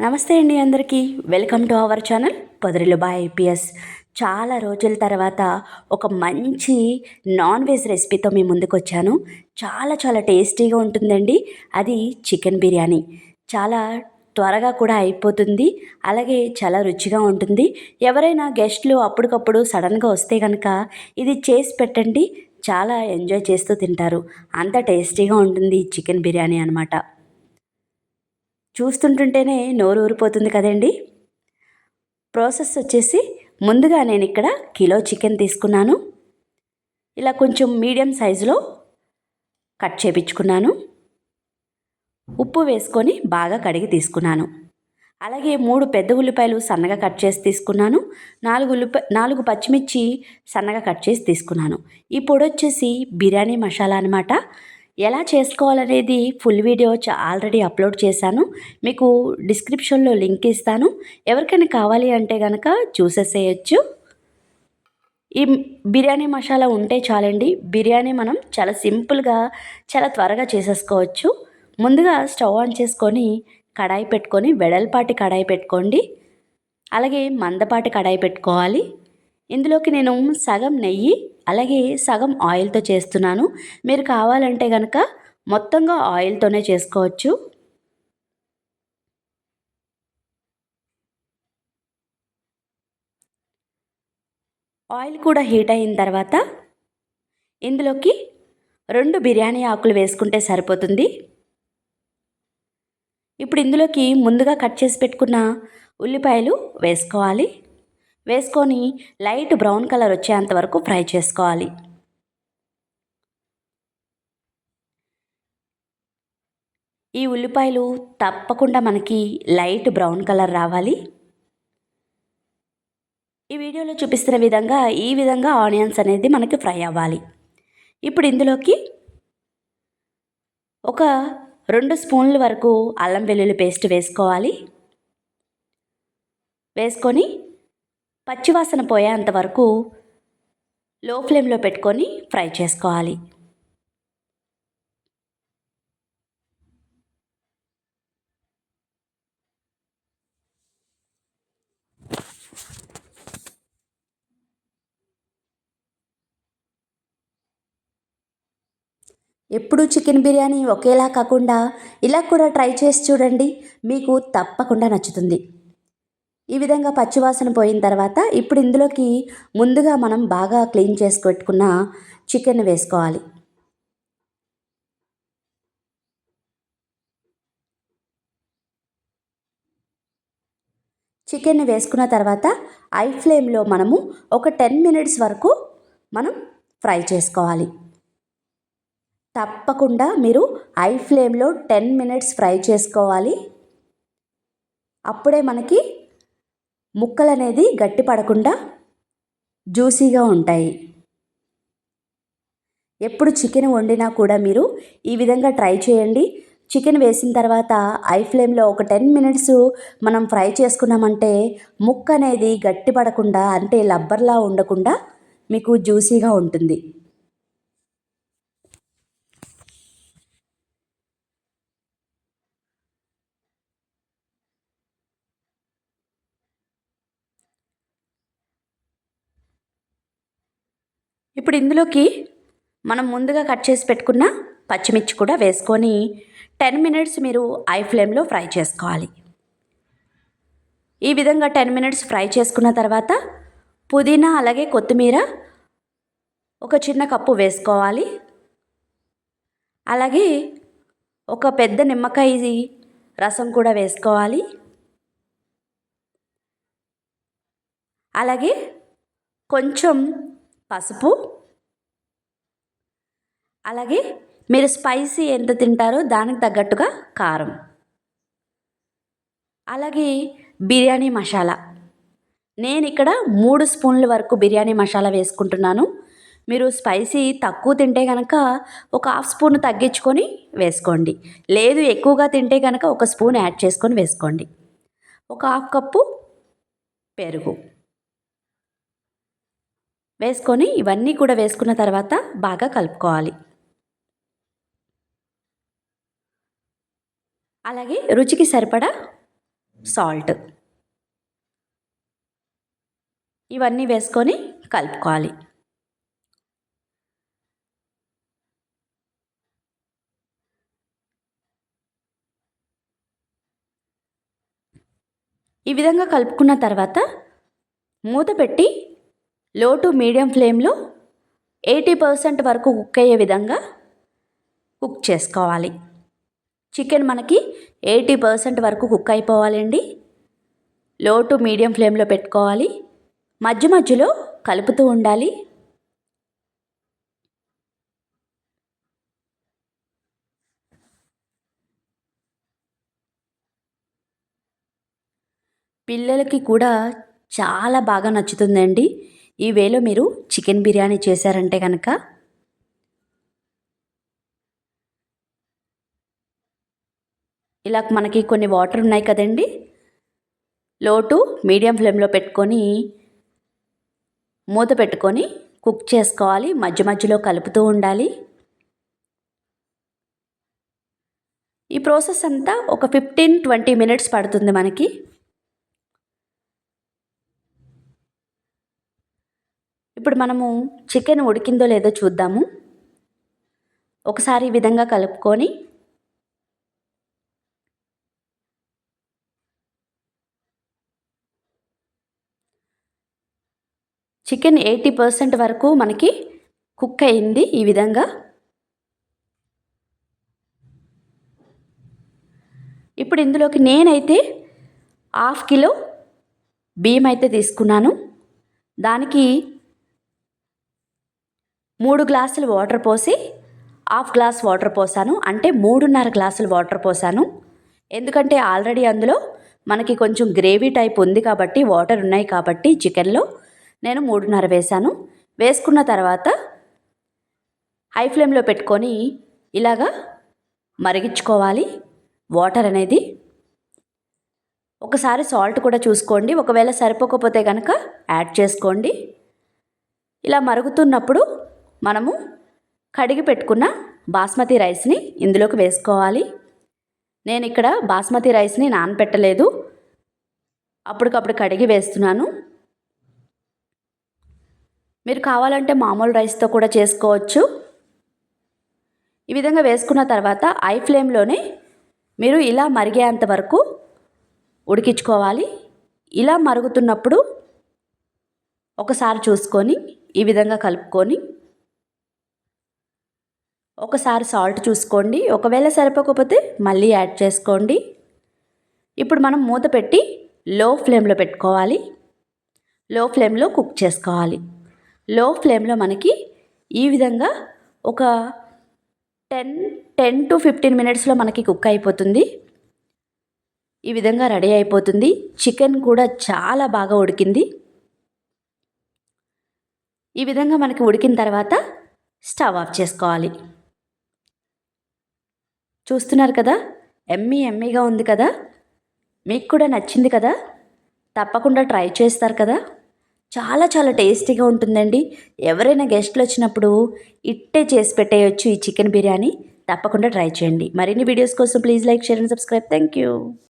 నమస్తే అండి అందరికీ. వెల్కమ్ టు అవర్ ఛానల్ పొదరిలు బా ఐపీఎస్. చాలా రోజుల తర్వాత ఒక మంచి నాన్ వెజ్ రెసిపీతో మీ ముందుకు వచ్చాను చాలా చాలా టేస్టీగా ఉంటుందండి. అది చికెన్ బిర్యానీ. చాలా త్వరగా కూడా అయిపోతుంది. అలాగే చాలా రుచిగా ఉంటుంది. ఎవరైనా గెస్ట్లు అప్పటికప్పుడు సడన్గా వస్తే కనుక ఇది చేసి పెట్టండి. చాలా ఎంజాయ్ చేస్తూ తింటారు. అంత టేస్టీగా ఉంటుంది చికెన్ బిర్యానీ అనమాట చూస్తుంటుంటేనే నోరు ఊరిపోతుంది కదండి. ప్రాసెస్ వచ్చేసి ముందుగా నేను ఇక్కడ కిలో చికెన్ తీసుకున్నాను. ఇలా కొంచెం మీడియం సైజులో కట్ చేపించుకున్నాను. ఉప్పు వేసుకొని బాగా కడిగి తీసుకున్నాను. అలాగే మూడు పెద్ద ఉల్లిపాయలు సన్నగా కట్ చేసి తీసుకున్నాను. నాలుగు ఉల్లిపాయ నాలుగు పచ్చిమిర్చి సన్నగా కట్ చేసి తీసుకున్నాను. ఈ పొడి వచ్చేసి బిర్యానీ మసాలా అనమాట ఎలా చేసుకోవాలనేది ఫుల్ వీడియో ఆల్రెడీ అప్లోడ్ చేశాను. మీకు డిస్క్రిప్షన్లో లింక్ ఇస్తాను. ఎవరికైనా కావాలి అంటే కనుక చూసేసేయచ్చు. ఈ బిర్యానీ మసాలా ఉంటే చాలండి. బిర్యానీ మనం చాలా సింపుల్గా చాలా త్వరగా చేసేసుకోవచ్చు. ముందుగా స్టవ్ ఆన్ చేసుకొని కడాయి పెట్టుకొని వెడల్పాటి కడాయి పెట్టుకోండి. అలాగే మందపాటి కడాయి పెట్టుకోవాలి. ఇందులోకి నేను సగం నెయ్యి అలాగే సగం ఆయిల్తో చేస్తున్నాను. మీరు కావాలంటే కనుక మొత్తంగా ఆయిల్తోనే చేసుకోవచ్చు. ఆయిల్ కూడా హీట్ అయిన తర్వాత ఇందులోకి రెండు బిర్యానీ ఆకులు వేసుకుంటే సరిపోతుంది. ఇప్పుడు ఇందులోకి ముందుగా కట్ చేసి పెట్టుకున్న ఉల్లిపాయలు వేసుకోవాలి. వేసుకొని లైట్ బ్రౌన్ కలర్ వచ్చేంత వరకు ఫ్రై చేసుకోవాలి. ఈ ఉల్లిపాయలు తప్పకుండా మనకి లైట్ బ్రౌన్ కలర్ రావాలి. ఈ వీడియోలో చూపిస్తున్న విధంగా ఈ విధంగా ఆనియన్స్ అనేది మనకి ఫ్రై అవ్వాలి. ఇప్పుడు ఇందులోకి ఒక రెండు స్పూన్ల వరకు అల్లం వెల్లుల్లి పేస్ట్ వేసుకోవాలి. వేసుకొని పచ్చివాసన పోయేంత వరకు లో ఫ్లేమ్లో పెట్టుకొని ఫ్రై చేసుకోవాలి. ఎప్పుడు చికెన్ బిర్యానీ ఒకేలా కాకుండా ఇలా కూడా ట్రై చేసి చూడండి. మీకు తప్పకుండా నచ్చుతుంది. ఈ విధంగా పచ్చివాసన పోయిన తర్వాత ఇప్పుడు ఇందులోకి ముందుగా మనం బాగా క్లీన్ చేసి పెట్టుకున్న చికెన్ వేసుకోవాలి. చికెన్ వేసుకున్న తర్వాత ఐ ఫ్లేమ్లో మనము ఒక టెన్ మినిట్స్ వరకు మనం ఫ్రై చేసుకోవాలి. తప్పకుండా మీరు ఐ ఫ్లేమ్లో టెన్ మినిట్స్ ఫ్రై చేసుకోవాలి. అప్పుడే మనకి ముక్కలు అనేది గట్టి పడకుండా జ్యూసీగా ఉంటాయి. ఎప్పుడు చికెన్ వండినా కూడా మీరు ఈ విధంగా ట్రై చేయండి. చికెన్ వేసిన తర్వాత ఐ ఫ్లేమ్లో ఒక టెన్ మినిట్స్ మనం ఫ్రై చేసుకున్నామంటే ముక్క అనేది గట్టి పడకుండా అంటే లబ్బర్లా ఉండకుండా మీకు జ్యూసీగా ఉంటుంది. ఇప్పుడు ఇందులోకి మనం ముందుగా కట్ చేసి పెట్టుకున్న పచ్చిమిర్చి కూడా వేసుకొని టెన్ మినిట్స్ మీరు ఐ ఫ్లేమ్లో ఫ్రై చేసుకోవాలి. ఈ విధంగా టెన్ మినిట్స్ ఫ్రై చేసుకున్న తర్వాత పుదీనా అలాగే కొత్తిమీర ఒక చిన్న కప్పు వేసుకోవాలి. అలాగే ఒక పెద్ద నిమ్మకాయ రసం కూడా వేసుకోవాలి. అలాగే కొంచెం పసుపు. అలాగే మీరు స్పైసీ ఎంత తింటారో దానికి తగ్గట్టుగా కారం. అలాగే బిర్యానీ మసాలా. నేను ఇక్కడ మూడు స్పూన్ల వరకు బిర్యానీ మసాలా వేసుకుంటున్నాను. మీరు స్పైసీ తక్కువ తింటే కనుక ఒక హాఫ్ స్పూన్ తగ్గించుకొని వేసుకోండి. లేదు ఎక్కువగా తింటే కనుక ఒక స్పూన్ యాడ్ చేసుకొని వేసుకోండి. ఒక హాఫ్ కప్పు పెరుగు. వేసుకొని ఇవన్నీ కూడా వేసుకున్న తర్వాత బాగా కలుపుకోవాలి. అలాగే రుచికి సరిపడా సాల్ట్. ఇవన్నీ వేసుకొని కలుపుకోవాలి. ఈ విధంగా కలుపుకున్న తర్వాత మూత పెట్టి లో టు మీడియం ఫ్లేమ్లో ఎయిటీ పర్సెంట్ వరకు కుక్ అయ్యే విధంగా కుక్ చేసుకోవాలి. చికెన్ మనకి ఎయిటీ పర్సెంట్ వరకు కుక్ అయిపోవాలండి. లో టు మీడియం ఫ్లేమ్లో పెట్టుకోవాలి. మధ్య మధ్యలో కలుపుతూ ఉండాలి. పిల్లలకి కూడా చాలా బాగా నచ్చుతుందండి. ఈ వేలో మీరు చికెన్ బిర్యానీ చేశారంటే కనుక ఇలా మనకి కొన్ని వాటర్ ఉన్నాయి కదండి. లో టు మీడియం ఫ్లేమ్లో పెట్టుకొని మూత పెట్టుకొని కుక్ చేసుకోవాలి. మధ్య మధ్యలో కలుపుతూ ఉండాలి. ఈ ప్రాసెస్ అంతా ఒక ఫిఫ్టీన్ ట్వంటీ మినిట్స్ పడుతుంది మనకి. ఇప్పుడు మనము చికెన్ ఉడికిందో లేదో చూద్దాము. ఒకసారి ఈ విధంగా కలుపుకొని చికెన్ ఎయిటీ పర్సెంట్ వరకు మనకి కుక్ అయింది ఈ విధంగా. ఇప్పుడు ఇందులోకి నేనైతే హాఫ్ కిలో బియ్యం అయితే తీసుకున్నాను. దానికి మూడు గ్లాసులు వాటర్ పోసి హాఫ్ గ్లాస్ వాటర్ పోసాను. అంటే మూడున్నర గ్లాసులు వాటర్ పోసాను. ఎందుకంటే ఆల్రెడీ అందులో మనకి కొంచెం గ్రేవీ టైప్ ఉంది కాబట్టి వాటర్ ఉన్నాయి కాబట్టి చికెన్లో నేను మూడున్నర వేసాను. వేసుకున్న తర్వాత హై ఫ్లేమ్లో పెట్టుకొని ఇలాగా మరిగించుకోవాలి. వాటర్ అనేది ఒకసారి సాల్ట్ కూడా చూసుకోండి. ఒకవేళ సరిపోకపోతే కనుక యాడ్ చేసుకోండి. ఇలా మరుగుతున్నప్పుడు మనము కడిగి పెట్టుకున్న బాస్మతి రైస్ని ఇందులోకి వేసుకోవాలి. నేను ఇక్కడ బాస్మతి రైస్ని నానపెట్టలేదు. అప్పటికప్పుడు కడిగి వేస్తున్నాను. మీరు కావాలంటే మామూలు రైస్తో కూడా చేసుకోవచ్చు. ఈ విధంగా వేసుకున్న తర్వాత ఐ ఫ్లేమ్లోనే మీరు ఇలా మరిగేంత వరకు ఉడికించుకోవాలి. ఇలా మరుగుతున్నప్పుడు ఒకసారి చూసుకొని ఈ విధంగా కలుపుకొని ఒకసారి సాల్ట్ చూసుకోండి. ఒకవేళ సరిపోకపోతే మళ్ళీ యాడ్ చేసుకోండి. ఇప్పుడు మనం మూత పెట్టి లో ఫ్లేమ్లో పెట్టుకోవాలి లో ఫ్లేమ్లో కుక్ చేసుకోవాలి లో ఫ్లేమ్లో మనకి ఈ విధంగా ఒక టెన్ టెన్ టు ఫిఫ్టీన్ మినిట్స్లో మనకి కుక్ అయిపోతుంది. ఈ విధంగా రెడీ అయిపోతుంది. చికెన్ కూడా చాలా బాగా ఉడికింది. ఈ విధంగా మనకి ఉడికిన తర్వాత స్టవ్ ఆఫ్ చేసుకోవాలి. చూస్తున్నారు కదా? ఎమ్మీ ఎమ్మీగా ఉంది కదా? మీకు కూడా నచ్చింది కదా? తప్పకుండా ట్రై చేస్తారు కదా? చాలా చాలా టేస్టీగా ఉంటుందండి. ఎవరైనా గెస్ట్లు వచ్చినప్పుడు ఇట్టే చేసి పెట్టేయచ్చు ఈ చికెన్ బిర్యానీ. తప్పకుండా ట్రై చేయండి. మరిన్ని వీడియోస్ కోసం please like share and subscribe. Thank you